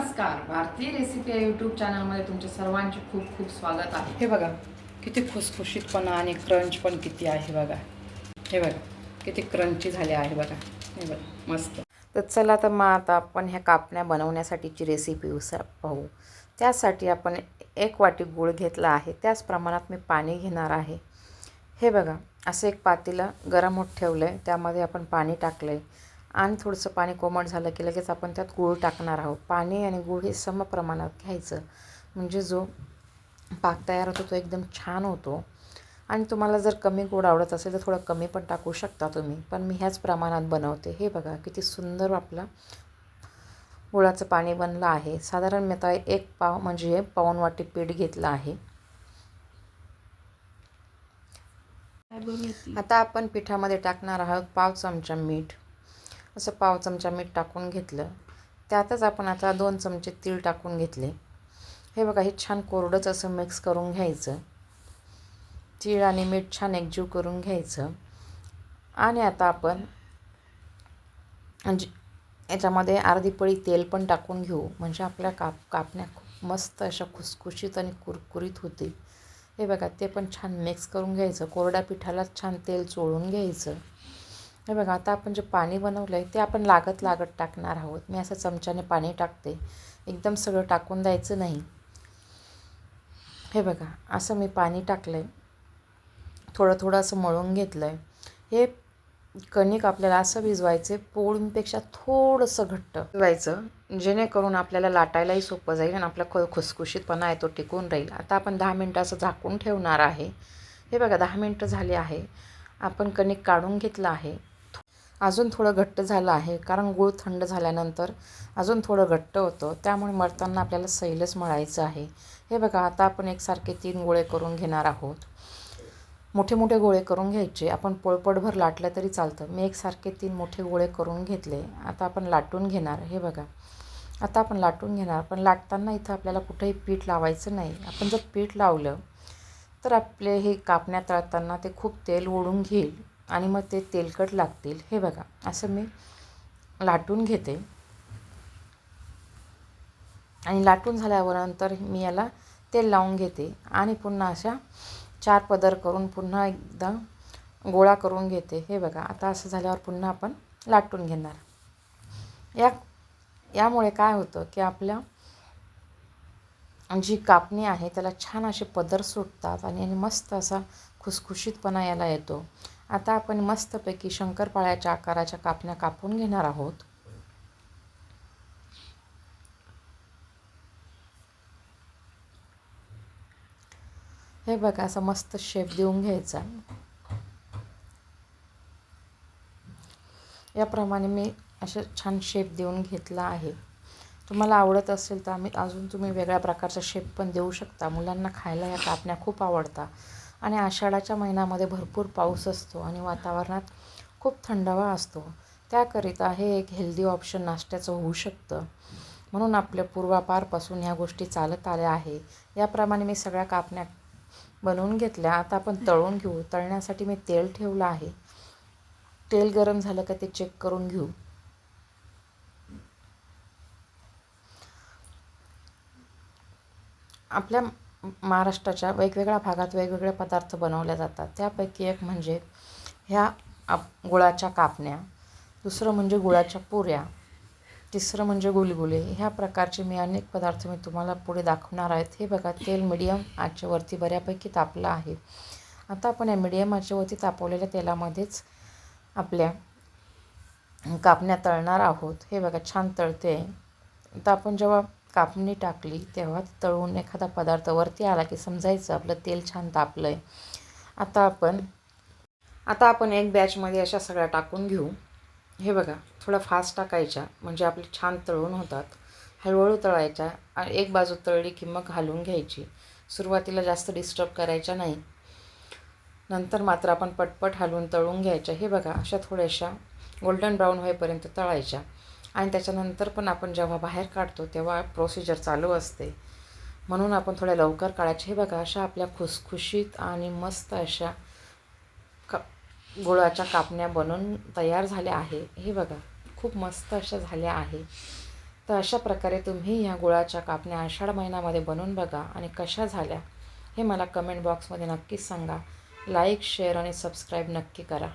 नमस्कार. भारतीय रेसिपी या यूट्यूब चॅनलमध्ये तुमचे सर्वांचे खूप खूप स्वागत आहे. हे बघा किती खुसखुशीतपणा आणि क्रंच पण किती आहे बघा. हे बघा किती क्रंची झाले आहे बघा. हे बघा मस्त. तर चला तर मग आता आपण ह्या कापण्या बनवण्यासाठीची रेसिपी उसा पाहू. त्यासाठी आपण एक वाटी गूळ घेतला आहे. त्याच प्रमाणात मी पाणी घेणार आहे. हे बघा असं एक पातेलं गरम होत ठेवलं आहे त्यामध्ये आपण पाणी टाकलं आहे आणि थोडंसं पाणी कोमट झालं की लगेच आपण त्यात गूळ टाकणार आहोत. पाणी आणि गूळ हे सम प्रमाणात घ्यायचं. म्हणजे जो पाक तयार होतो तो एकदम छान होतो. आणि तुम्हाला जर कमी गोड आवडत असेल तर थोडं कमी पण टाकू शकता तुम्ही. पण मी ह्याच प्रमाणात बनवते. हे बघा किती सुंदर आपला गुळाचं पाणी बनलं आहे. साधारण मी आता एक पाव म्हणजे पाऊण वाटी पीठ घेतलं आहे. आता आपण पिठामध्ये टाकणार आहोत पाव चमचा मीठ. असं पाव चमचा मीठ टाकून घेतलं. त्यातच आपण आता दोन चमचे तीळ टाकून घेतले. हे बघा हे छान कोरडंच असं मिक्स करून घ्यायचं. तीळ आणि मीठ छान एकजीव करून घ्यायचं. आणि आता आपण म्हणजे याच्यामध्ये अर्धी पळी तेल पण टाकून घेऊ. म्हणजे आपल्या काप कापण्या खूप मस्त अशा खुसखुशीत आणि कुरकुरीत होतील. हे बघा ते पण छान मिक्स करून घ्यायचं. कोरड्या पिठाला छान तेल चोळून घ्यायचं. हे बघा आता आपण जे पाणी बनवलं आहे ते आपण लागत लागत टाकणार आहोत. मी असं चमच्याने पाणी टाकते. एकदम सगळं टाकून द्यायचं नाही. हे बघा असं मी पाणी टाकलं आहे थोडं थोडं असं मळून घेतलं आहे हे कणिक आपल्याला असं भिजवायचे पोळींपेक्षा थोडंसं घट्ट. भिजवायचं जेणेकरून आपल्याला लाटायलाही सोपं जाईल आणि आपला ख खुसखुशीतपणा आहे तो टिकून राहील. आता आपण दहा मिनटं असं झाकून ठेवणार आहे. हे बघा दहा मिनटं झाले आहे. आपण कणिक काढून घेतलं आहे. अजून थोडं घट्ट झालं आहे. कारण गूळ थंड झाल्यानंतर अजून थोडं घट्ट होतं. त्यामुळे मळताना आपल्याला सैलच मळायचं आहे. हे बघा आता आपण एकसारखे तीन गोळे करून घेणार आहोत. मोठे मोठे गोळे करून घ्यायचे. आपण पोळपटभर लाटलं तरी चालतं. मी एकसारखे तीन मोठे गोळे करून घेतले. आता आपण लाटून घेणार. हे बघा. आता आपण लाटून घेणार. पण लाटताना इथं आपल्याला कुठेही पीठ लावायचं नाही. आपण जर पीठ लावलं तर आपले हे कापण्या तळताना ते खूप तेल ओढून घेईल. आणि मग ते तेलकट लागतील. हे बघा असं मी लाटून घेते. आणि लाटून झाल्यावर नंतर मी याला तेल लावून घेते आणि पुन्हा अशा चार पदर करून पुन्हा एकदा गोळा करून घेते. हे बघा आता असं झाल्यावर पुन्हा आपण लाटून घेणार. या यामुळे काय होतं की आपल्या जी कापणी आहे त्याला छान असे पदर सुटतात आणि मस्त असा खुसखुशीतपणा याला येतो. आता आपण मस्तपैकी शंकरपाळ्याच्या आकाराच्या कापण्या कापून घेणार आहोत. हे बघा असं मस्त शेप देऊन घ्यायचा. याप्रमाणे मी असं छान शेप देऊन घेतला आहे. तुम्हाला आवडत असेल तर आम्ही अजून तुम्ही वेगळ्या प्रकारचा शेप पण देऊ शकता. मुलांना खायला या कापण्या खूप आवडतात. आणि आषाढाच्या महिन्यामध्ये भरपूर पाऊस असतो आणि वातावरणात खूप थंडावा असतो. त्याकरिता हे एक हेल्दी ऑप्शन नाश्त्याचं होऊ शकतं. म्हणून आपल्या पूर्वापारपासून ह्या गोष्टी चालत आल्या आहे. याप्रमाणे मी सगळ्या कापण्या बनवून घेतल्या. आता आपण तळून घेऊ. तळण्यासाठी मी तेल ठेवलं आहे. तेल गरम झालं का ते चेक करून घेऊ. आपल्या महाराष्ट्राच्या वेगवेगळ्या भागात वेगवेगळे पदार्थ बनवले जातात. त्यापैकी एक म्हणजे ह्या आप गुळाच्या कापण्या. दुसरं म्हणजे गुळाच्या पुऱ्या. तिसरं म्हणजे गुलगुले. ह्या प्रकारचे मी अनेक पदार्थ मी तुम्हाला पुढे दाखवणार आहेत. हे बघा तेल मिडियम आचेवरती बऱ्यापैकी तापलं आहे. आता आपण या मिडियम आचेवरती तापवलेल्या तेलामध्येच आपल्या कापण्या तळणार आहोत. हे बघा छान तळते. आता आपण जेव्हा कापणी टाकली तेव्हा तळून एखादा पदार्थ वरती आला की समजायचं आपलं तेल छान तापलं आहे आता आपण आता आपण एक बॅचमध्ये अशा सगळ्या टाकून घेऊ. हे बघा थोडा फास्ट टाकायच्या म्हणजे आपले छान तळून होतात. हळूहळू तळायच्या एक बाजू तळली की मग घालून घ्यायची. सुरुवातीला जास्त डिस्टर्ब करायच्या नाही. नंतर मात्र आपण पटपट हलवून तळून घ्यायच्या. हे बघा अशा थोड्याशा गोल्डन ब्राऊन होईपर्यंत तळायच्या. आणि त्याच्यानंतर पण आपण जेव्हा बाहेर काढतो तेव्हा प्रोसिजर चालू असते. म्हणून आपण थोड्या लवकर काढायचे. हे बघा अशा आपल्या खुसखुशीत आणि मस्त अशा का गुळाच्या कापण्या बनून तयार झाल्या आहे. हे बघा खूप मस्त अशा झाल्या आहे. तर अशा प्रकारे तुम्ही ह्या गुळाच्या कापण्या आषाढ महिन्यामध्ये बनवून बघा आणि कशा झाल्या हे मला कमेंट बॉक्समध्ये नक्कीच सांगा. लाईक शेअर आणि सबस्क्राईब नक्की करा.